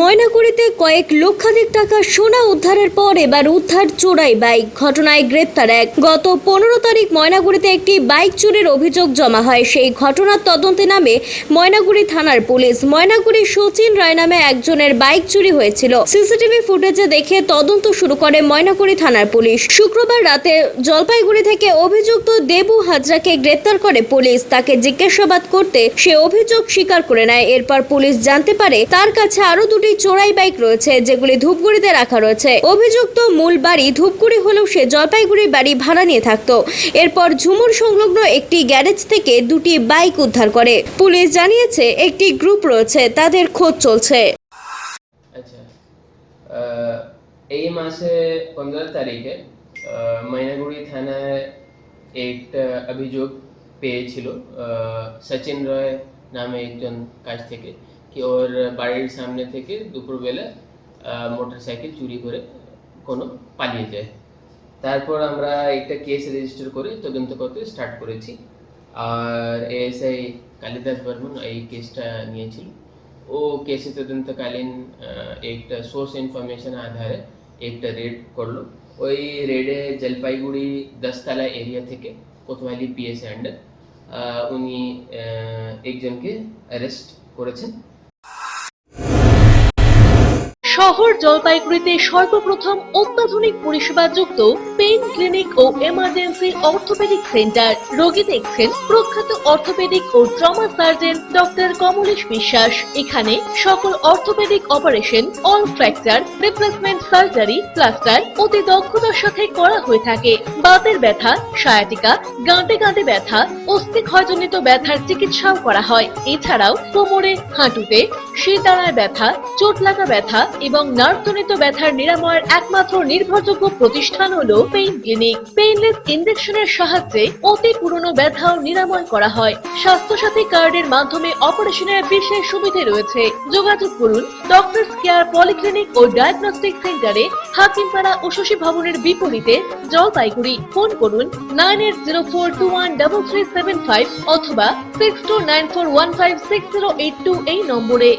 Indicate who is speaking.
Speaker 1: ময়নাগুড়িতে কয়েক লক্ষাধিক টাকা সোনা উদ্ধারের পর এবার উদ্ধার চোরাই বাইক ঘটনায় গ্রেপ্তার এক। গত পনেরো তারিখ ময়নাগুড়িতে একটি বাইক চুরির অভিযোগ জমা হয়। সেই ঘটনার তদন্তে নামে ময়নাগুড়ি থানার পুলিশ। ময়নাগুড়ি সচিন রায় নামে একজনের বাইক চুরি হয়েছিল। সিসিটিভি ফুটেজে দেখে তদন্ত শুরু করে ময়নাগুড়ি থানার পুলিশ। শুক্রবার রাতে জলপাইগুড়ি থেকে অভিযুক্ত দেবু হাজরাকে গ্রেপ্তার করে পুলিশ। তাকে জিজ্ঞাসাবাদ করতে সে অভিযোগ স্বীকার করে নেয়। এরপর পুলিশ জানতে পারে তার কাছে আরও দুটি চোরাই বাইক রয়েছে যেগুলি ধূপগুড়িতে রাখা রয়েছে। অভিযুক্ত মূল বাড়ি ধূপগুড়ি হলেও সে জলপাইগুড়ির বাড়ি ভাড়া নিয়ে থাকতো। এরপর ঝুমুর সংলগ্ন একটি গ্যারেজ থেকে দুটি বাইক উদ্ধার করে। পুলিশ জানিয়েছে একটি গ্রুপ রয়েছে তাদের খোঁজ চলছে।
Speaker 2: আচ্ছা। এই মাসে পনেরো তারিখে আহ, ময়নাগুড়ি থানায় একটা অভিযোগ পেয়েছিল সচিন রয় নামে একজন কাছ থেকে। কি ওর বাড়ির সামনে থেকে দুপুরবেলা মোটর সাইকেল চুরি করে কোনো পালিয়ে যায়। তারপর আমরা একটা কেস রেজিস্টার করে তদন্ত করতে স্টার্ট করেছি। আর এএসআই কালিদাস বর্মন এই কেসটা নিয়েছিল। ও কেসে তদন্তকালীন একটা সোর্স ইনফরমেশন আধারে একটা রেড করল। ওই রেডে জলপাইগুড়ি দশতলা এরিয়া থেকে কোতোয়ালি পিএসএ আন্ডার উনি একজনকে অ্যারেস্ট করেছেন।
Speaker 3: শহর জলপাইগুড়িতে সর্বপ্রথম অত্যাধুনিক পরিষেবাযুক্ত পেইন ক্লিনিক ও এমার্জেন্সি অর্থোপেডিক সেন্টার। রোগী দেখছেন প্রখ্যাত অর্থোপেডিক ও trauma surgeon doctor Kamalesh Biswas. এখানে সকল orthopaedic operation, all fracture, replacement surgery, plaster অতি দক্ষতার সাথে করা হয়ে থাকে। বাতের ব্যথা, সায়াটিকা, গাঁটে গাঁটে ব্যথা, অস্থি ক্ষয়জনিত ব্যথার চিকিৎসাও করা হয়। এছাড়াও কোমরে, হাঁটুতে শিরদাঁড়ায় ব্যথা চোট লাগা ব্যথা এবং নার্ভজনিত ব্যথার নিরাময়ের একমাত্র নির্ভরযোগ্য প্রতিষ্ঠান হলো পেইন ক্লিনিক পেইনলেস ইনজেকশনের সাহায্যে অতি পুরনো ব্যথাও নিরাময় করা হয়। স্বাস্থ্যসাথী কার্ডের মাধ্যমে অপারেশনের বিশেষ সুবিধে রয়েছে। যোগাযোগ করুন ডক্টরস কেয়ার পলিক্লিনিক ও ডায়াগনস্টিক সেন্টারে হাকিমপাড়া ও শশী ভবনের বিপরীতে জলপাইগুড়ি। ফোন করুন nine eight zero four two one double three seven five অথবা six two nine four one five six zero eight two এই নম্বরে।